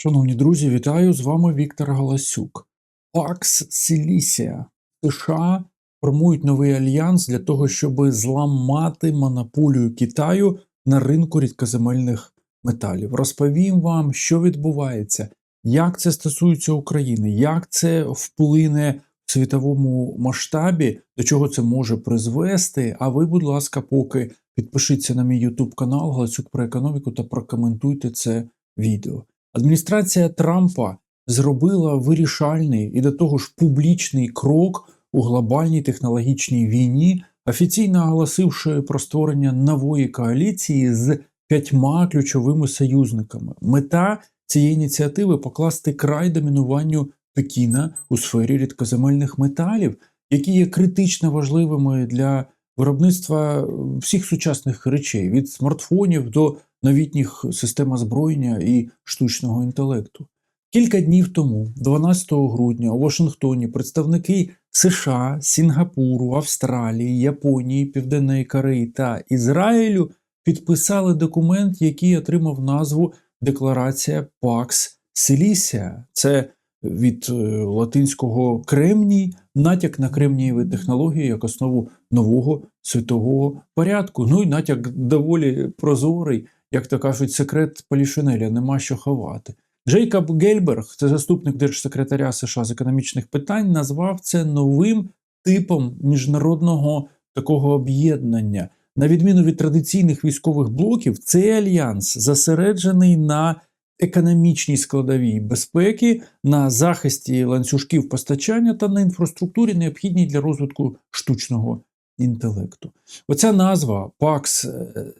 Шановні друзі, вітаю! З вами Віктор Галасюк. Пакс Сілісія. США формують новий альянс для того, щоб зламати монополію Китаю на ринку рідкоземельних металів. Розповім вам, що відбувається, як це стосується України, як це вплине в світовому масштабі, до чого це може призвести. А ви, будь ласка, поки підпишіться на мій YouTube канал Галасюк про економіку та прокоментуйте це відео. Адміністрація Трампа зробила вирішальний і до того ж публічний крок у глобальній технологічній війні, офіційно оголосивши про створення нової коаліції з п'ятьма ключовими союзниками. Мета цієї ініціативи покласти край домінуванню Пекіна у сфері рідкоземельних металів, які є критично важливими для виробництва всіх сучасних речей від смартфонів до новітніх систем озброєння і штучного інтелекту. Кілька днів тому, 12 грудня, у Вашингтоні, представники США, Сінгапуру, Австралії, Японії, Південної Кореї та Ізраїлю підписали документ, який отримав назву Декларація Пакс Силісія. Це від е, латинського кремній, натяк на кремнієві технології як основу нового світового порядку. Ну і натяк доволі прозорий, як то кажуть, секрет Полішинеля, нема що ховати. Джейкоб Гельберг, це заступник держсекретаря США з економічних питань, назвав це новим типом міжнародного такого об'єднання. На відміну від традиційних військових блоків, цей альянс зосереджений на економічній складовій безпеки, на захисті ланцюжків постачання та на інфраструктурі, необхідній для розвитку штучного інтелекту. Оця назва Пакс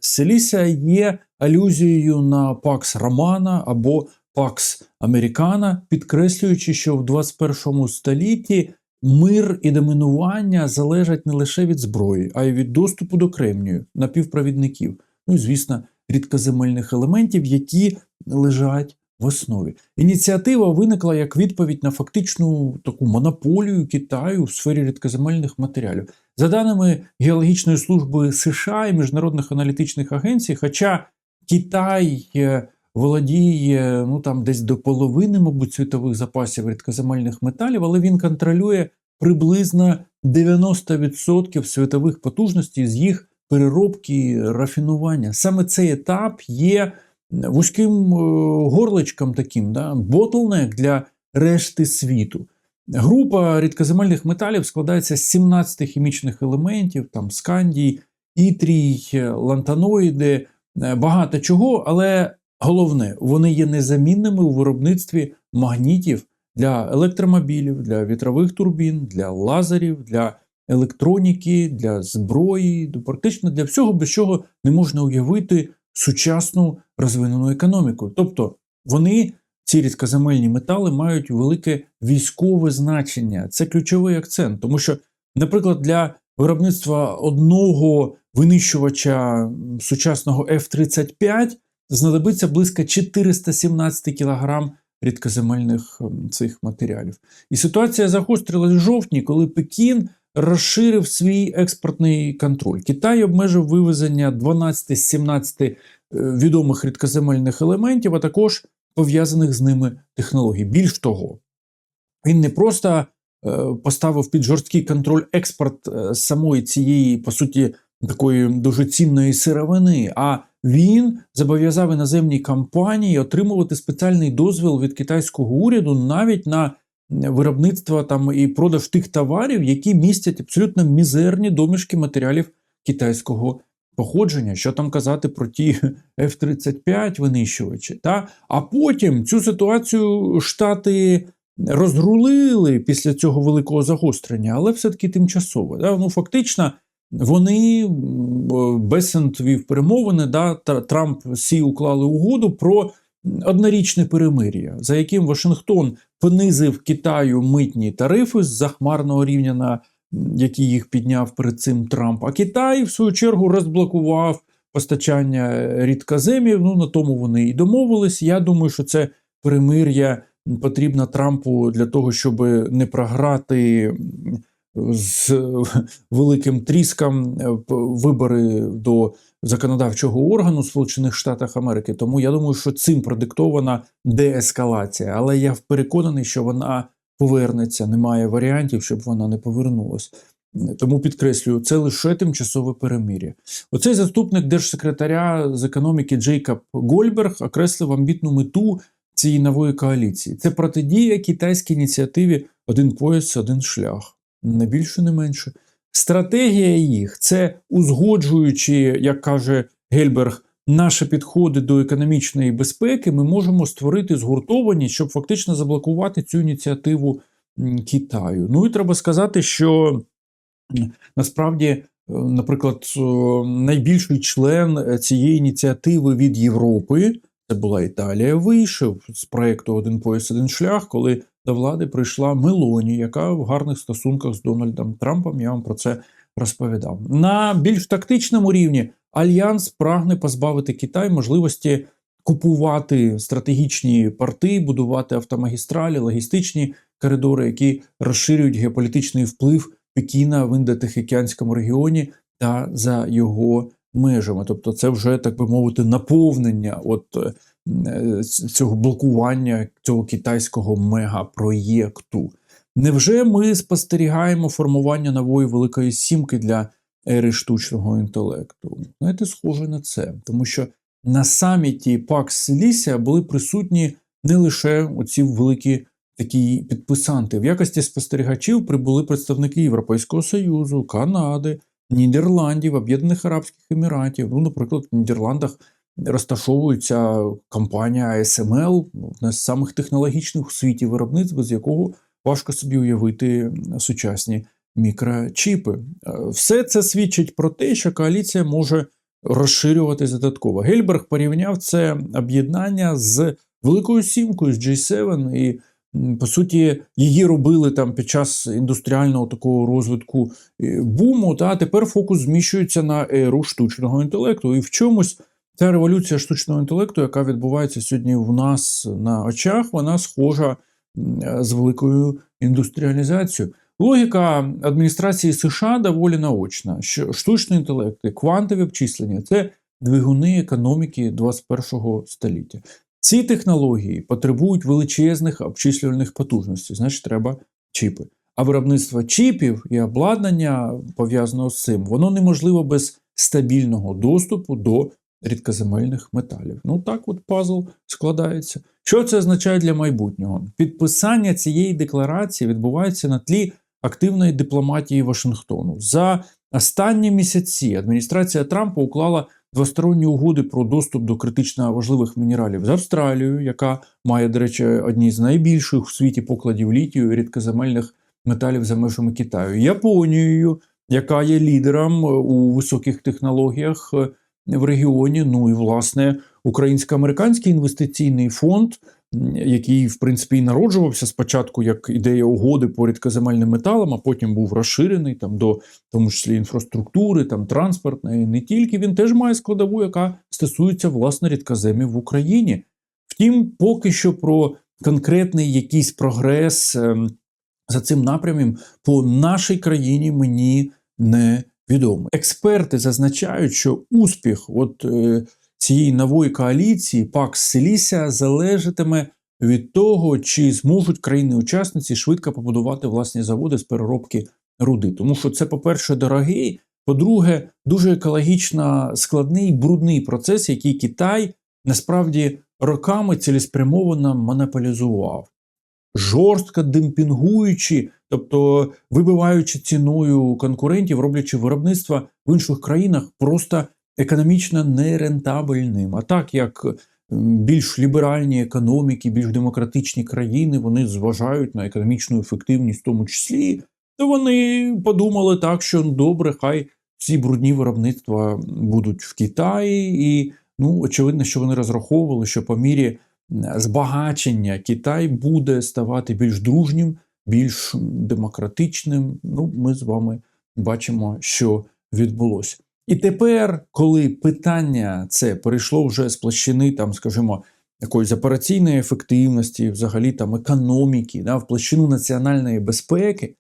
Селіся є алюзією на Пакс Романа або Пакс Американа, підкреслюючи, що в 21 столітті мир і домінування залежать не лише від зброї, а й від доступу до кремнію, напівпровідників, ну і, звісно, рідкоземельних елементів, які лежать в основі. Ініціатива виникла як відповідь на фактичну таку монополію Китаю в сфері рідкоземельних матеріалів. За даними Геологічної служби США і міжнародних аналітичних агенцій, хоча Китай е, володіє ну там десь до половини, мабуть, світових запасів рідкоземельних металів, але він контролює приблизно 90% світових потужностей з їх переробки рафінування. Саме цей етап є вузьким е, горличком таким, да, ботлнек для решти світу. Група рідкоземельних металів складається з 17 хімічних елементів, там скандій, ітрій, лантаноїди, е, багато чого, але головне, вони є незамінними у виробництві магнітів для електромобілів, для вітрових турбін, для лазерів, для електроніки, для зброї, практично для всього, без чого не можна уявити сучасну розвинену економіку. Тобто вони, ці рідкоземельні метали, мають велике військове значення. Це ключовий акцент, тому що, наприклад, для виробництва одного винищувача сучасного F-35 знадобиться близько 417 кг рідкоземельних цих матеріалів. І ситуація загострилась в жовтні, коли Пекін розширив свій експортний контроль. Китай обмежив вивезення 12 з 17 е, відомих рідкоземельних елементів, а також пов'язаних з ними технологій. Більш того, він не просто е, поставив під жорсткий контроль експорт е, самої цієї, по суті, такої дуже цінної сировини, а він зобов'язав іноземні компанії отримувати спеціальний дозвіл від китайського уряду навіть на виробництва там і продаж тих товарів, які містять абсолютно мізерні домішки матеріалів китайського походження. Що там казати про ті F-35 винищувачі? Та? А потім цю ситуацію Штати розрулили після цього великого загострення, але все-таки тимчасово. Да? Ну, Фактично. Вони Бесент вів перемовини, да, Трамп Сі уклали угоду про однорічне перемир'я, за яким Вашингтон понизив Китаю митні тарифи з захмарного рівня, на який їх підняв перед цим Трамп. А Китай, в свою чергу, розблокував постачання рідкоземів. Ну на тому вони і домовились. Я думаю, що це перемир'я потрібно Трампу для того, щоб не програти. З великим тріском вибори до законодавчого органу Сполучених Штатів Америки. Тому я думаю, що цим продиктована деескалація. Але я переконаний, що вона повернеться. Немає варіантів, щоб вона не повернулась. Тому підкреслюю, це лише тимчасове перемир'я. Оцей заступник держсекретаря з економіки Джейкоб Гольберг окреслив амбітну мету цієї нової коаліції. Це протидія китайській ініціативі Один пояс, один шлях. Не більше, не менше. Стратегія їх це узгоджуючи, як каже Гельберг, наші підходи до економічної безпеки, ми можемо створити згуртованість, щоб фактично заблокувати цю ініціативу Китаю. Ну і треба сказати, що насправді, е, наприклад, найбільший член цієї ініціативи від Європи. Це була Італія. Вийшов з проекту Один пояс, один шлях, коли до влади прийшла Мелоні, яка в гарних стосунках з Дональдом Трампом. Я вам про це розповідав. На більш тактичному рівні альянс прагне позбавити Китай можливості купувати стратегічні порти, будувати автомагістралі, логістичні коридори, які розширюють геополітичний вплив Пекіна в індотихоокеанському регіоні та за його межами. Тобто, це вже так би мовити наповнення от е, цього блокування цього китайського мегапроєкту. Невже ми спостерігаємо формування нової великої сімки для ери штучного інтелекту? Знаєте, схоже на це, тому що на саміті Пакс Селісія були присутні не лише оці великі такі підписанти. В якості спостерігачів прибули представники Європейського Союзу, Канади, Нідерландів, Об'єднаних Арабських Еміратів. Ну, наприклад, в Нідерландах розташовується компанія ASML, одна з самих технологічних у світі виробництв, без якого важко собі уявити сучасні мікрочіпи. Е, все це свідчить про те, що коаліція може розширюватися додатково. Гельберг порівняв це об'єднання з Великою Сімкою, з G7, і по суті, її робили там під час індустріального такого розвитку е, буму. Та тепер фокус зміщується на еру штучного інтелекту. І в чомусь ця революція штучного інтелекту, яка відбувається сьогодні в нас на очах, вона схожа з великою індустріалізацією. Логіка адміністрації США доволі наочна, що штучний інтелект і квантові обчислення це двигуни економіки 21 століття. Ці технології потребують величезних обчислювальних потужностей, значить, треба чіпи. А виробництво чіпів і обладнання пов'язаного з цим, воно неможливо без стабільного доступу до рідкоземельних металів. Ну так от пазл складається. Що це означає для майбутнього? Підписання цієї декларації відбувається на тлі активної дипломатії Вашингтону. За останні місяці адміністрація Трампа уклала двосторонні угоди про доступ до критично важливих мінералів з Австралією, яка має, до речі, одні з найбільших в світі покладів літію і рідкоземельних металів за межами Китаю, Японією, яка є лідером у високих технологіях е, в регіоні. Ну і власне українсько-американський інвестиційний фонд який, в принципі, і народжувався спочатку як ідея угоди по рідкоземельним металам, а потім був розширений там до тому числі інфраструктури, там транспортної, не тільки він теж має складову, яка стосується власне рідкоземів в Україні. Втім, поки що про конкретний якийсь прогрес ем, за цим напрямом по нашій країні мені не відомо. Експерти зазначають, що успіх, от е, цієї нової коаліції Пакс Селісія залежатиме від того, чи зможуть країни-учасниці швидко побудувати власні заводи з переробки руди. Тому що це, по-перше, дорогий, по-друге, дуже екологічно складний брудний процес, який Китай насправді роками цілеспрямовано монополізував. Жорстко демпінгуючи, тобто вибиваючи ціною конкурентів, роблячи виробництво в інших країнах просто економічно нерентабельним. А так як більш ліберальні економіки, більш демократичні країни вони зважають на економічну ефективність, в тому числі, то вони подумали так, що добре, хай всі брудні виробництва будуть в Китаї, і ну очевидно, що вони розраховували, що по мірі збагачення Китай буде ставати більш дружнім, більш демократичним. Ну, ми з вами бачимо, що відбулося. І тепер, коли питання це перейшло вже з площини, там, скажімо, якоїсь операційної ефективності, взагалі там економіки, да, в площину національної безпеки,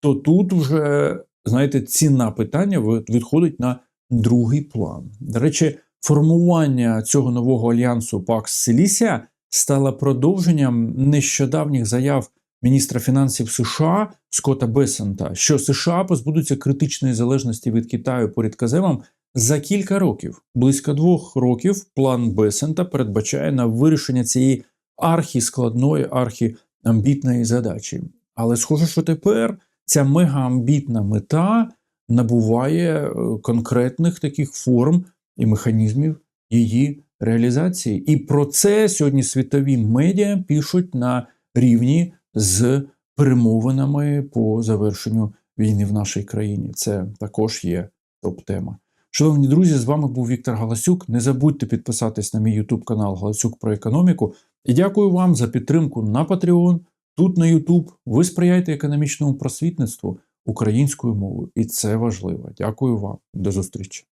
то тут вже, знаєте, ціна питання відходить на другий план. До речі, формування цього нового альянсу Пакс Силісія стало продовженням нещодавніх заяв міністра фінансів США Скотта Бесента, що США позбудуться критичної залежності від Китаю по рідкоземам за кілька років. Близько двох років план Бесента передбачає на вирішення цієї архіскладної, архіамбітної задачі. Але схоже, що тепер ця мегаамбітна мета набуває е, конкретних таких форм і механізмів її реалізації. І про це сьогодні світові медіа пишуть на рівні з перемовинами по завершенню війни в нашій країні. Це також є топ-тема. Шановні друзі, з вами був Віктор Галасюк. Не забудьте підписатись на мій YouTube канал Галасюк про економіку. І дякую вам за підтримку на Patreon, тут на YouTube. Ви сприяєте економічному просвітництву українською мовою, і це важливо. Дякую вам. До зустрічі.